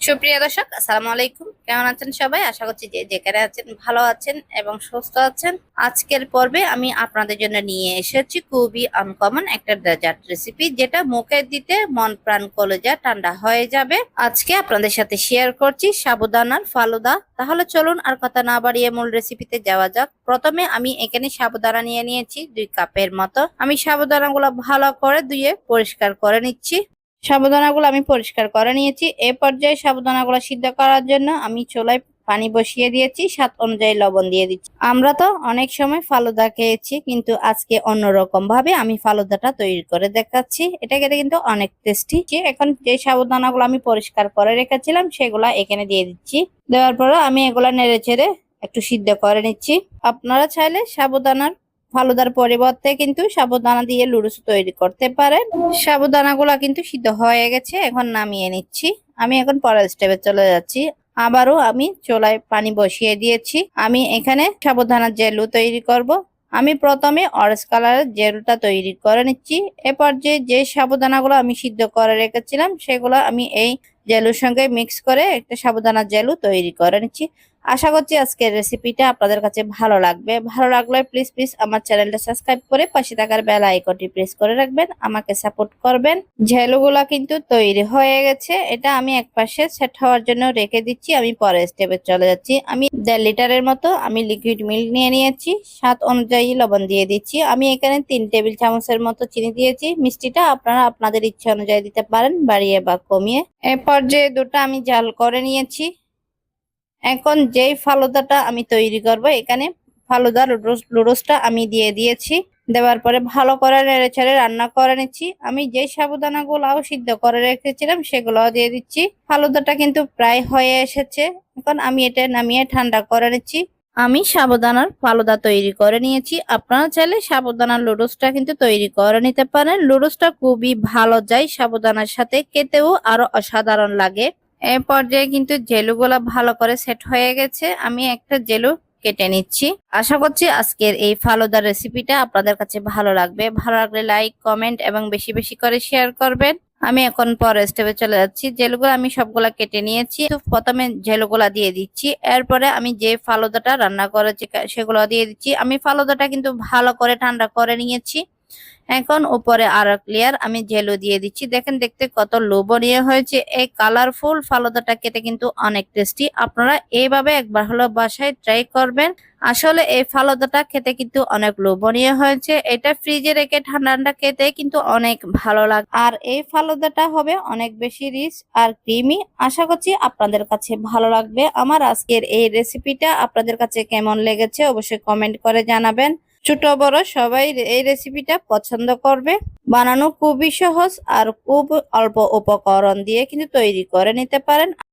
সুপ্রিয় দর্শক, আসসালামু আলাইকুম। কেমন আছেন সবাই? আশা করছি যে যেখানে আছেন ভালো আছেন এবং সুস্থ আছেন। আজকের পর্বে আমি আপনাদের জন্য নিয়ে এসেছি খুবই আনকমন একটা ডেজার্ট রেসিপি যেটা মুখে দিতে মন প্রাণ কলেজা ঠান্ডা হয়ে যাবে। আজকে আপনাদের সাথে শেয়ার করছি সাবুদানার ফালুদা। তাহলে চলুন আর কথা না বাড়িয়ে মূল রেসিপিতে যাওয়া যাক। প্রথমে আমি এখানে সাবুদানা নিয়ে নিয়েছি দুই কাপের মতো। আমি সাবুদানাগুলো ভালো করে ধুয়ে পরিষ্কার করে নিচ্ছি। সাবুদানাগুলো আমি পরিষ্কার করে নিয়েছি। এ পর্যায়ে সাবুদানাগুলো সিদ্ধ করার জন্য আমি চুলায় পানি বসিয়ে দিয়েছি, স্বাদ অনুযায়ী লবণ দিয়ে দিচ্ছি। আমরা তো অনেক সময় ফালুদা খেয়েছি, কিন্তু আজকে অন্যরকম ভাবে আমি ফালুদাটা তৈরি করে দেখাচ্ছি। এটা খেতে কিন্তু অনেক টেস্টি এখন যে সাবুদানাগুলো আমি পরিষ্কার করে রেখেছিলাম, সেগুলা এখানে দিয়ে দিচ্ছি। দেওয়ার পরে আমি এগুলা নেড়ে চেড়ে একটু সিদ্ধ করে নিচ্ছি। আপনারা চাইলে সাবুদানার ফালুদার পরিবর্তে কিন্তু সাবুদানা দিয়ে লুডুস তৈরি করতে পারেন। সাবুদানাগুলো কিন্তু সিদ্ধ হয়ে গেছে, এখন নামিয়ে নিচ্ছি। আমি এখন পরের স্টেপে চলে যাচ্ছি। আবারও আমি চোলায় পানি বসিয়ে দিয়েছি। আমি এখানে সাবুদানার জেলু তৈরি করব। আমি প্রথমে অরেঞ্জ কালারের জেলটা তৈরি করে নিচ্ছি। এরপর যে যে সাবুদানাগুলো আমি সিদ্ধ করে রেখেছিলাম, সেগুলো আমি এই জেলুর সঙ্গে মিক্স করে একটা সাবুদানার জেলু তৈরি করে নিচ্ছি। আশা করছি আজকের রেসিপিটা আপনাদের কাছে ভালো লাগবে। ভালো লাগলে প্লিজ প্লিজ আমার চ্যানেলটা সাবস্ক্রাইব করে পাশে থাকার বেল আইকনটি প্রেস করে রাখবেন। আমাকে সাপোর্ট করবেন। ঝেলুগুলা কিন্তু তৈরি হয়ে গেছে। এটা আমি এক পাশে সেট হওয়ার জন্য রেখে দিচ্ছি। আমি পরের স্টেপে চলে যাচ্ছি। আমি দেড় লিটারের মতো আমি লিকুইড মিল্ক নিয়ে নিয়েছি। স্বাদ অনুযায়ী লবণ দিয়ে দিচ্ছি। আমি এখানে তিন টেবিল চামচের মতো চিনি দিয়েছি। মিষ্টিটা আপনারা আপনাদের ইচ্ছা অনুযায়ী দিতে পারেন, বাড়িয়ে বা কমিয়ে। এরপর যে দুটো আমি জাল করে নিয়েছি। এখন যেই ফালুদাটা আমি তৈরি করব, এখানে ফালুদা লুডুসটা আমি দিয়ে দিয়েছি। দেওয়ার পরে ভালো করে নেড়ে ছেড়ে রান্না করে নিচ্ছি। আমি যেই সাবুদানা গুলাও সিদ্ধ করে রেখেছিলাম, সেগুলোও দিয়ে দিচ্ছি। ফালুদাটা কিন্তু প্রায় হয়ে এসেছে। এখন আমি এটা নামিয়ে ঠান্ডা করে নিচ্ছি। আমি সাবুদানার ফালুদা তৈরি করে নিয়েছি। আপনারা চাইলে সাবুদানার লুডুসটা কিন্তু তৈরি করে নিতে পারেন। লুডুসটা খুবই ভালো যায় সাবুদানার সাথে। খেতেও আরও অসাধারণ লাগে। এ পর্যায়ে কিন্তু জেলুগুলা ভালো করে সেট হয়ে গেছে। আমি একটা জেলু কেটে নিচ্ছি। আশা করছি আজকের এই ফালুদার রেসিপিটা আপনাদের কাছে ভালো লাগবে। ভালো লাগলে লাইক কমেন্ট এবং বেশি বেশি করে শেয়ার করবেন। আমি এখন পরের স্টেপে চলে যাচ্ছি। জেলগুলো আমি সবগুলা কেটে নিয়েছি। প্রথমে জেলগুলা দিয়ে দিচ্ছি। এরপরে আমি যে ফালুদাটা রান্না করেছি সেগুলো দিয়ে দিচ্ছি। আমি ফালুদাটা কিন্তু ভালো করে ঠান্ডা করে নিয়েছি। এখন উপরে আর ক্লিয়ার আমি জেলো দিয়ে দিচ্ছি। দেখেন দেখতে কত লোভনীয় হয়েছে। এই কালারফুল ফালুদাটা খেতে কিন্তু অনেক টেস্টি আপনারা এইভাবে একবার হলো বাসায় ট্রাই করবেন। আসলে এই ফালুদাটা খেতে কিন্তু অনেক লোভনীয় হয়েছে। এটা ফ্রিজে রেখে ঠান্ডা ঠান্ডা খেতে কিন্তু অনেক ভালো লাগে আর এই ফালুদাটা হবে অনেক বেশি রিচ আর ক্রিমি আশা করছি আপনাদের কাছে ভালো লাগবে। আমার আজকের এই রেসিপিটা আপনাদের কাছে কেমন লেগেছে অবশ্যই কমেন্ট করে জানাবেন। ছোট বড় সবাই এই রেসিপিটা পছন্দ করবে। বানানো খুবই সহজ আর খুব অল্প উপকরণ দিয়ে কিন্তু তৈরি করে নিতে পারেন।